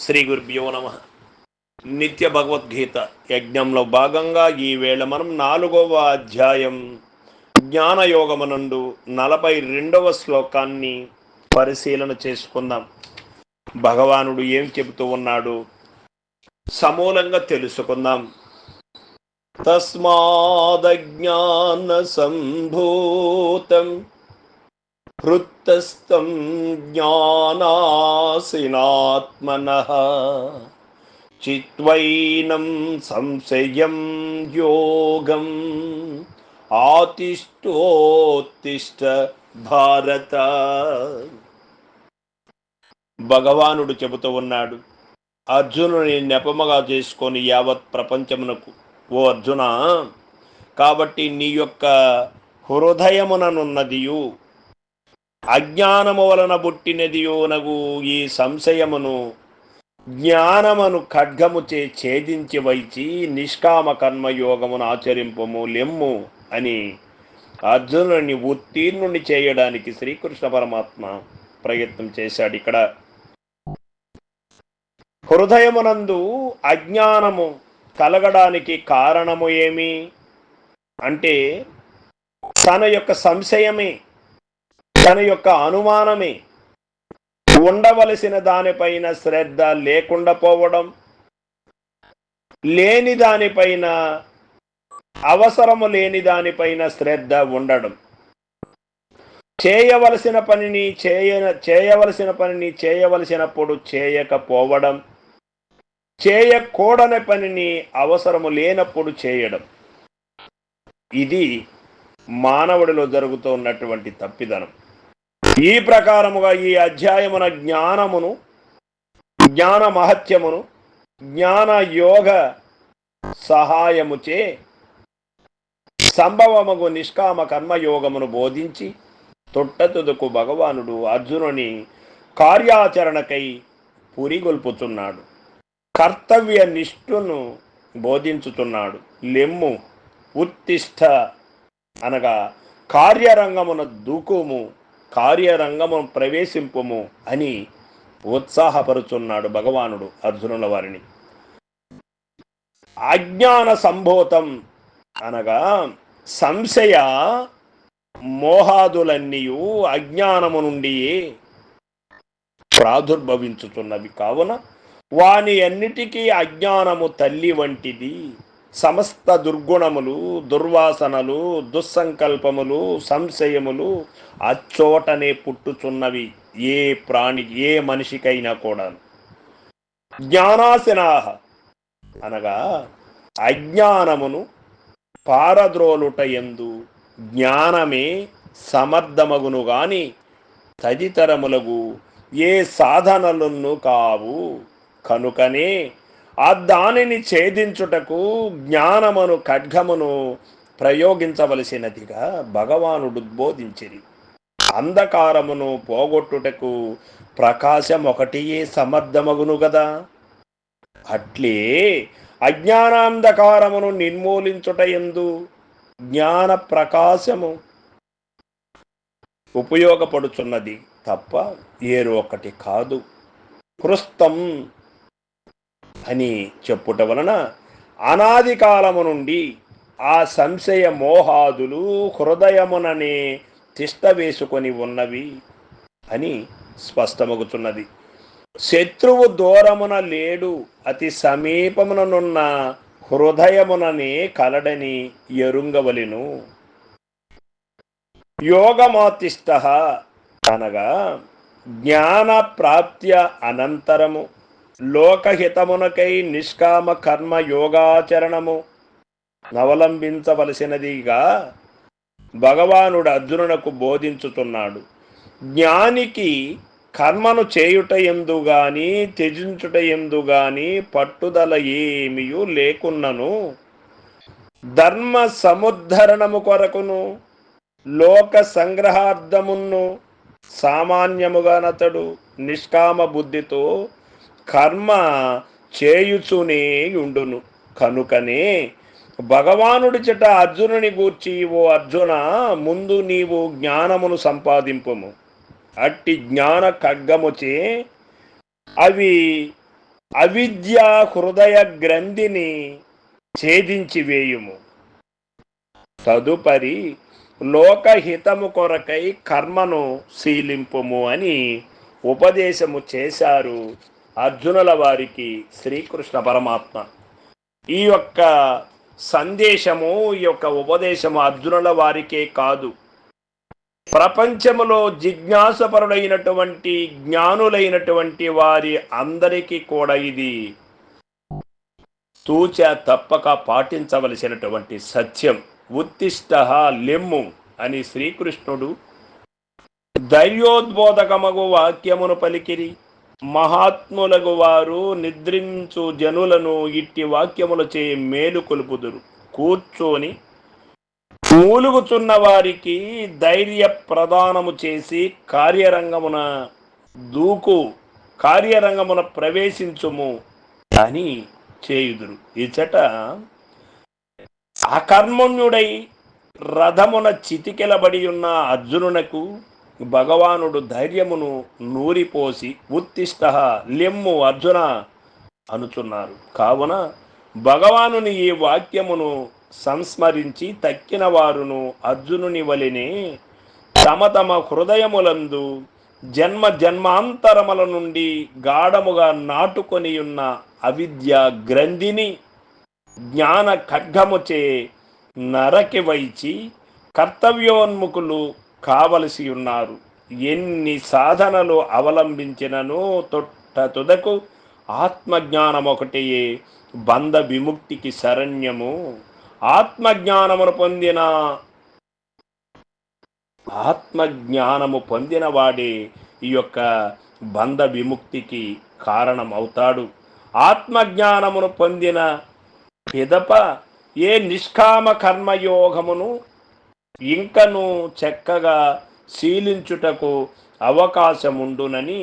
శ్రీ గురుభ్యో నమ. నిత్య భగవద్గీత యజ్ఞంలో భాగంగా ఈ వేళ మనం నాలుగవ అధ్యాయం జ్ఞానయోగమనందు నలభై రెండవ శ్లోకాన్ని పరిశీలన చేసుకుందాం. భగవానుడు ఏం చెబుతూ ఉన్నాడు? సమూలంగా తెలుసుకుందాం. తస్మాదజ్ఞాన సంభూతం హృత్తస్థం జ్ఞానాసినాత్మన చిత్వైనం సంశయం యోగం ఆతిష్టోత్తిష్ట భారత. భగవానుడు చెబుతూ ఉన్నాడు అర్జునుని నెపమగా చేసుకొని యావత్ ప్రపంచమునకు ఓ అర్జున కాబట్టి నీ యొక్క హృదయముననున్నదియు అజ్ఞానము వలన పుట్టినదియోనగు ఈ సంశయమును జ్ఞానమును ఖడ్గము చే ఛేదించి వైచి నిష్కామ కర్మయోగమును ఆచరింపము లెమ్ము అని అర్జునుని ఉత్తీర్ణుని చేయడానికి శ్రీకృష్ణ పరమాత్మ ప్రయత్నం చేశాడు ఇక్కడ. హృదయమునందు అజ్ఞానము కలగడానికి కారణము ఏమి? అంటే తన యొక్క సంశయమే తన యొక్క అనుమానమే ఉండవలసిన దానిపైన శ్రద్ధ లేకుండా పోవడం లేని దానిపైన అవసరము లేని దానిపైన శ్రద్ధ ఉండడం. చేయవలసిన పనిని చేయ చేయవలసిన పనిని చేయవలసినప్పుడు చేయకపోవడం చేయకూడని పనిని అవసరము లేనప్పుడు చేయడం. ఇది మానవుడిలో జరుగుతూ ఉన్నటువంటి తప్పిదనం. ఈ ప్రకారముగా ఈ అధ్యాయమున జ్ఞానమును జ్ఞాన మహత్యమును జ్ఞాన యోగ సహాయముచే సంభవముగు నిష్కామ కర్మయోగమును బోధించి తొట్టతుదుకు భగవానుడు అర్జునుని కార్యాచరణకై పురిగొల్పుతున్నాడు. కర్తవ్య నిష్ఠును బోధించుతున్నాడు. లెమ్ము ఉత్తిష్ట అనగా కార్యరంగమున దూకుము కార్యరంగము ప్రవేశింపుము అని ఉత్సాహపరుచున్నాడు భగవానుడు అర్జునుల వారిని. అజ్ఞాన సంభూతం అనగా సంశయ మోహాదులన్నీయు అజ్ఞానము నుండి ప్రాదుర్భవించుతున్నవి. కావున వాని అన్నిటికీ అజ్ఞానము తల్లి వంటిది. సమస్త దుర్గుణములు దుర్వాసనలు దుస్సంకల్పములు సంశయములు అచ్చోటనే పుట్టుచున్నవి ఏ ప్రాణి ఏ మనిషికైనా కూడా జ్ఞానాశనాహ అనగా అజ్ఞానమును పారద్రోలుట ఎందు జ్ఞానమే సమర్థమగును గాని తదితరములగు ఏ సాధనలను కావు. కనుకనే ఆ దానిని ఛేదించుటకు జ్ఞానమును ఖడ్గమును ప్రయోగించవలసినదిగా భగవానుడు ఉద్బోధించిరి అంధకారమును పోగొట్టుటకు ప్రకాశం ఒకటియే సమర్థమగును కదా అట్లే అజ్ఞానాంధకారమును నిర్మూలించుట ఎందు జ్ఞాన ప్రకాశము ఉపయోగపడుచున్నది తప్ప ఏరు ఒకటి కాదు. కృస్తం అని చెప్పుట వలన అనాది కాలము నుండి ఆ సంశయ మోహాదులు హృదయముననే తిష్ట వేసుకొని ఉన్నవి అని స్పష్టమగుతున్నది. శత్రువు దూరమున లేడు అతి సమీపముననున్న హృదయముననే కలడని ఎరుంగవలిను. యోగమాతిష్ట అనగా జ్ఞాన ప్రాప్త్య అనంతరము. లోకహితమునకై నిష్కామ కర్మ యోగాచరణము అవలంబించవలసినదిగా భగవానుడు అర్జునునకు బోధించుతున్నాడు. జ్ఞానికి కర్మను చేయుట ఎందు గాని త్యజించుట ఎందు గాని పట్టుదల ఏమియూ లేకున్నను. ధర్మ సముద్ధరణము కొరకును లోక సంగ్రహార్థమును సామాన్యముగానతడు నిష్కామ బుద్ధితో కర్మ చేయుచునే ఉండును. కనుకనే భగవానుడి చెట అర్జునుని గూర్చి ఓ అర్జున ముందు నీవు జ్ఞానమును సంపాదింపుము. అట్టి జ్ఞాన ఖడ్గముచే అవి అవిద్య హృదయ గ్రంథిని ఛేదించి వేయుము. తదుపరి లోకహితము కొరకై కర్మను శీలింపుము అని ఉపదేశము చేశారు అర్జునుల వారికి శ్రీకృష్ణ పరమాత్మ. ఈ యొక్క సందేశము ఈ యొక్క ఉపదేశము అర్జునుల వారికే కాదు. ప్రపంచములో జిజ్ఞాసపరులైనటువంటి జ్ఞానులైనటువంటి వారి అందరికీ కూడా ఇది తూచ తప్పక పాటించవలసినటువంటి సత్యం. ఉత్తిష్ట లెమ్ము అని శ్రీకృష్ణుడు ధైర్యోద్బోధకమగు వాక్యమును పలికిరి. మహాత్ములకు వారు నిద్రించు జనులను ఇట్టి వాక్యములచే మేలు కొలుపుదురు. కూర్చొని మూలుగుచున్న వారికి ధైర్య ప్రదానము చేసి కార్యరంగమున దూకు కార్యరంగమున ప్రవేశించుము అని చేయుదురు. ఇచట అకర్మణ్యుడై రథమున చితికెలబడి ఉన్న అర్జునునకు భగవానుడు ధైర్యమును నూరిపోసి ఉత్తిష్ట లెమ్ము అర్జున అనుచున్నారు. కావున భగవానుని ఈ వాక్యమును సంస్మరించి తక్కిన వారును అర్జునుని వలినే తమ తమ హృదయములందు జన్మ జన్మాంతరముల నుండి గాఢముగా నాటుకొని ఉన్న అవిద్య గ్రంథిని జ్ఞాన ఖడ్గముచే నరకి వైచి కర్తవ్యోన్ముఖులు కావలసి ఉన్నారు. ఎన్ని సాధనలు అవలంబించినను తొట్ట తుదకు ఆత్మజ్ఞానం ఒకటియే బంధ విముక్తికి శరణ్యము. ఆత్మజ్ఞానమును పొందిన ఆత్మజ్ఞానము పొందిన వాడే ఈ యొక్క బంధ విముక్తికి కారణం అవుతాడు ఆత్మజ్ఞానమును పొందిన పిదప ఏ నిష్కామ కర్మయోగమును ఇంకను చక్కగా శీలించుటకు అవకాశముండునని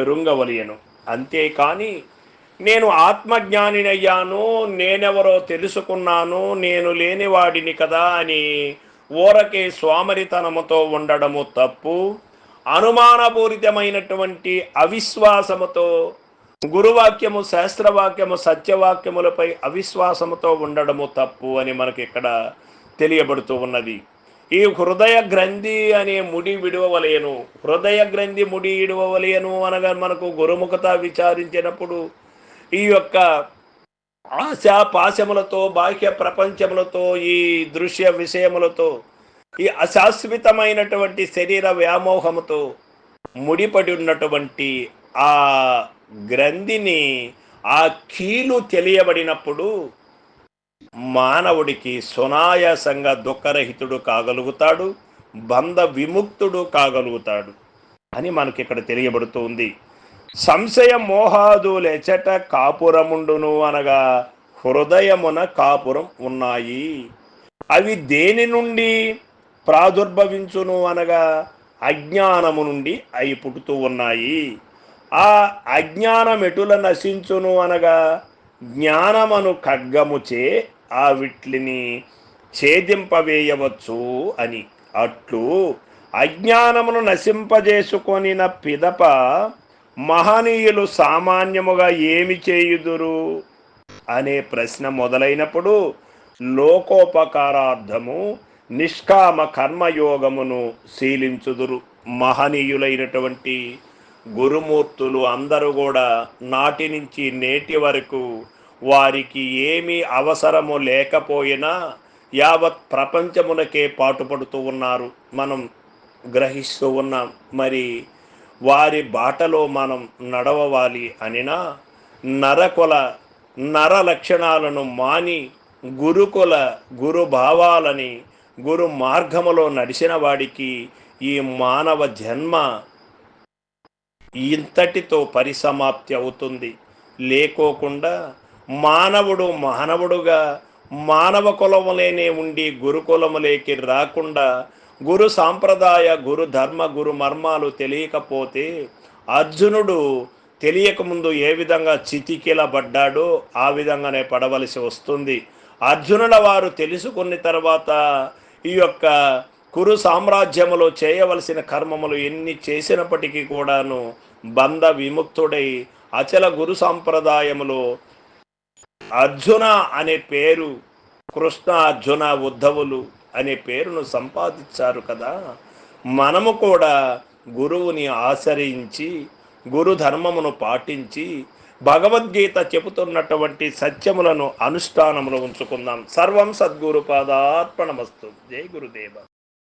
ఎరుంగవలియను. అంతేకాని నేను ఆత్మజ్ఞానినయ్యాను నేనెవరో తెలుసుకున్నాను నేను లేనివాడిని కదా అని ఊరకే స్వామరితనముతో ఉండడము తప్పు. అనుమానపూరితమైనటువంటి అవిశ్వాసముతో గురువాక్యము శాస్త్రవాక్యము సత్యవాక్యములపై అవిశ్వాసముతో ఉండడము తప్పు అని మనకి ఇక్కడ తెలియబడుతూ ఉన్నది. ఈ హృదయ గ్రంథి అనే ముడి విడవలేను హృదయ గ్రంథి ముడి విడవలేను అనగా మనకు గురుముఖత విచారించినప్పుడు ఈ యొక్క ఆశా పాశములతో బాహ్య ప్రపంచములతో ఈ దృశ్య విషయములతో ఈ అశాశ్వతమైనటువంటి శరీర వ్యామోహముతో ముడిపడి ఉన్నటువంటి ఆ గ్రంథిని ఆ కీలు తెలియబడినప్పుడు మానవుడికి సునాయాసంగా దుఃఖరహితుడు కాగలుగుతాడు బంధ విముక్తుడు కాగలుగుతాడు అని మనకి ఇక్కడ తెలియబడుతుంది. సంశయ మోహాదులెచట కాపురముండును అనగా హృదయమున కాపురం ఉన్నాయి. అవి దేని నుండి ప్రాదుర్భవించును అనగా అజ్ఞానము నుండి అవి పుట్టుతూ ఉన్నాయి. ఆ అజ్ఞానం ఎటుల నశించును అనగా జ్ఞానమను ఖడ్గముచే ఆ విట్లిని ఛేదింపవేయవచ్చు అని. అట్లు అజ్ఞానమును నశింపజేసుకొనిన పిదప మహనీయులు సామాన్యముగా ఏమి చేయుదురు? అనే ప్రశ్న మొదలైనప్పుడు లోకోపకారార్థము నిష్కామ కర్మయోగమును శీలించుదురు మహనీయులైనటువంటి గురుమూర్తులు అందరూ కూడా నాటి నుంచి నేటి వరకు వారికి ఏమీ అవసరము లేకపోయినా యావత్ ప్రపంచమునకే పాటుపడుతూ ఉన్నారు. మనం గ్రహిస్తూ ఉన్నాం. మరి వారి బాటలో మనం నడవవాలి అనినా నరకుల నర లక్షణాలను మాని గురుకుల గురు భావాలని గురు మార్గములో నడిచిన వాడికి ఈ మానవ జన్మ ఇంతటితో పరిసమాప్తి అవుతుంది. లేకోకుండా మానవుడు మానవుడుగా మానవ కులములేనే ఉండి గురుకులములేకి రాకుండా గురు సాంప్రదాయ గురు ధర్మ గురు మర్మాలు తెలియకపోతే అర్జునుడు తెలియకముందు ఏ విధంగా చితికిలబడ్డాడో ఆ విధంగానే పడవలసి వస్తుంది. అర్జునుల వారు తెలుసుకున్న తర్వాత ఈ యొక్క కురు సామ్రాజ్యములో చేయవలసిన కర్మములు ఎన్ని చేసినప్పటికీ కూడాను బంధ విముక్తుడై అచల గురు సాంప్రదాయములో అర్జున అనే పేరు కృష్ణ అర్జున ఉద్ధవులు అనే పేరును సంపాదించారు కదా. మనము కూడా గురువుని ఆశ్రయించి గురు ధర్మమును పాటించి భగవద్గీత చెబుతున్నటువంటి సత్యములను అనుష్ఠానములు ఉంచుకుందాం. సర్వం సద్గురు పాదార్పణమస్తు. జై గురుదేవ.